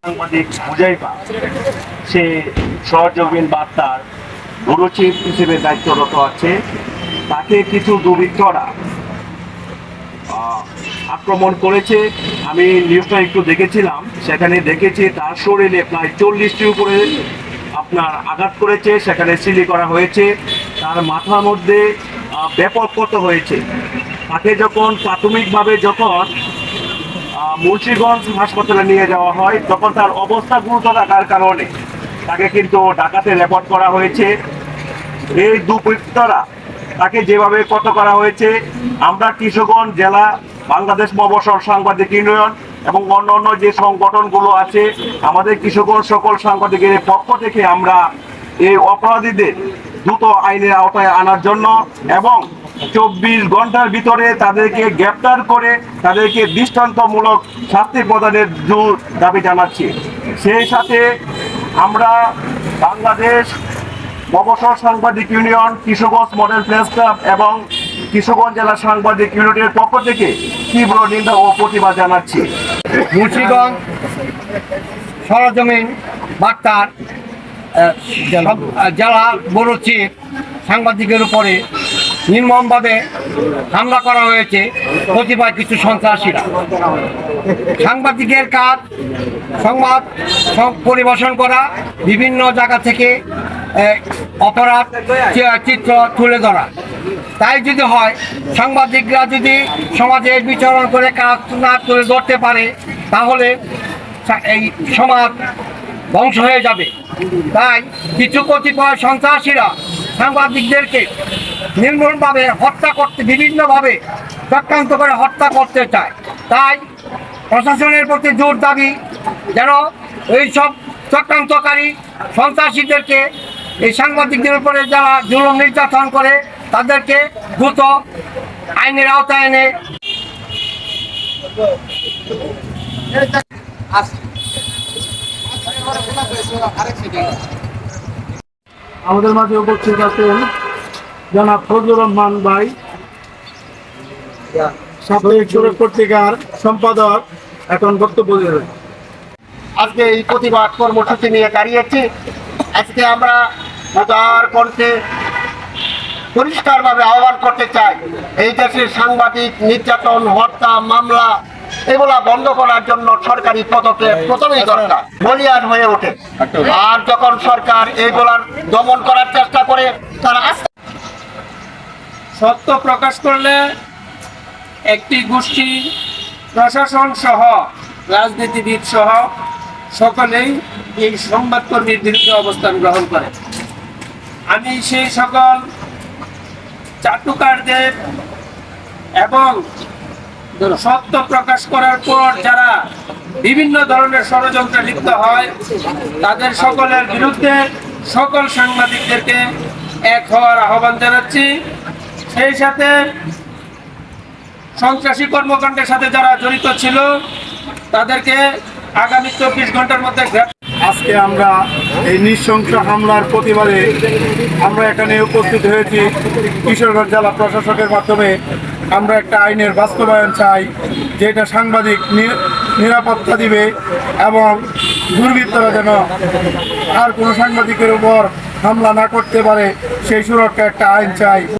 সাংবাদিক সে সহযোগীন বার্তার bureau chief হিসেবে দায়িত্বরত আছে। তাকে কিছু দুর্বৃত্তরা আক্রমণ করেছে। আমি নিউজটা একটু দেখেছিলাম। সেখানে দেখেছি তার শরীরে প্রায় চল্লিশটি উপরে আপনার আঘাত করেছে। সেখানে সিলি করা হয়েছে। তার মাথার মধ্যে ব্যাপক ক্ষত হয়েছে। তাকে যখন প্রাথমিকভাবে যখন মুন্সিগঞ্জ হাসপাতালে নিয়ে যাওয়া হয়। তখন তার অবস্থা গুরুতর থাকার কারণে তাকে কিন্তু ডাকাতে রেকর্ড করা হয়েছে। এই দুর্বৃত্তরা তাকে যেভাবে কত করা হয়েছে, আমরা কৃষকগঞ্জ জেলা বাংলাদেশ মবসর সাংবাদিক ইউনিয়ন এবং অন্যান্য যে সংগঠনগুলো আছে, আমাদের কৃষকগঞ্জ সকল সাংবাদিকের পক্ষ থেকে আমরা এই অপরাধীদের দ্রুত আইনের আওতায় আনার জন্য এবং চব্বিশ ঘণ্টার ভিতরে তাদেরকে গ্রেপ্তার করে তাদেরকে দৃষ্টান্তমূলক শাস্তি প্রদানের জোর দাবি জানাচ্ছি। সেই সাথে আমরা বাংলাদেশ অবসর সাংবাদিক union Kishoreganj model press club এবং কিশোরগঞ্জ জেলা সাংবাদিক ইউনিটের পক্ষ থেকে তীব্র নিন্দা ও প্রতিবাদ জানাচ্ছি। মুন্সিগঞ্জ সরজমিন বার্তার জেলা বড় চিফ সাংবাদিকের উপরে নির্মমভাবে হামলা করা হয়েছে প্রতিবাদ কিছু সন্ত্রাসীরা। সাংবাদিকের কাজ, সংবাদ পরিবেশন করা, বিভিন্ন জায়গা থেকে অপরাধ চিত্র তুলে ধরা। তাই যদি হয়, সাংবাদিকরা যদি সমাজে বিচরণ করে কাজ না তুলে ধরতে পারে, তাহলে এই সমাজ ধ্বংস হয়ে যাবে। তাই কিছু কতিপয় সন্ত্রাসীরা সাংবাদিকদেরকে নির্মূলভাবে হত্যা করতে, বিভিন্নভাবে চক্রান্ত করে হত্যা করতে চায়। তাই প্রশাসনের প্রতি জোর দাবি যেন এই সব চক্রান্তকারী সন্ত্রাসীদেরকে, এই সাংবাদিকদের উপরে যারা জুলুম নির্যাতন করে, তাদেরকে দ্রুত আইনের আওতায় এনে আমাদের মাঝে উপস্থিত আছেন জনাব ফজলুর রহমান ভাই পত্রিকার সম্পাদক, এখন বক্তব্য দেবেন আজকে এই প্রতিবাদ কর্মসূচি নিয়ে দাঁড়িয়েছি। আজকে আমরা উদার কণ্ঠে পরিষ্কারভাবে আহ্বান করতে চাই। এই দেশের সাংবাদিক, নির্যাতন, হত্যা, মামলা, এগুলা বন্ধ করার জন্য সরকারি পদক্ষেপ প্রথমেই দরকার বলিয়ান হয়ে ওঠে। আর যখন সরকার এইগুলার দমন করার চেষ্টা করে, তারা সত্য প্রকাশ করলে একটি গোষ্ঠী প্রশাসন সহ, রাজনীতিবিদ সহ সকলেই এই সংবাদকর্মীর বিরুদ্ধে অবস্থান গ্রহণ করে। আমি সেই সকল চাটুকারদের এবং সত্য প্রকাশ করার পর যারা বিভিন্ন ধরনের ষড়যন্ত্রে লিপ্ত হয়, তাদের সকলের বিরুদ্ধে সকল সাংবাদিকদেরকে এক হওয়ার আহ্বান জানাচ্ছি। সেই সাথে সন্ত্রাসী কর্মকাণ্ডের সাথে যারা জড়িত ছিল, তাদেরকে আগামী চব্বিশ ঘণ্টার মধ্যে আজকে আমরা এই নৃশংস হামলার প্রতিবাদে আমরা এখানে উপস্থিত হয়েছি। কিশোরগঞ্জ জেলা প্রশাসকের মাধ্যমে আমরা একটা আইনের বাস্তবায়ন চাই, যেটা সাংবাদিক নিরাপত্তা দিবে এবং দুর্বৃত্তরা যেন আর কোনো সাংবাদিকের উপর হামলা না করতে পারে, সেই সুরক্ষা একটা আইন চাই।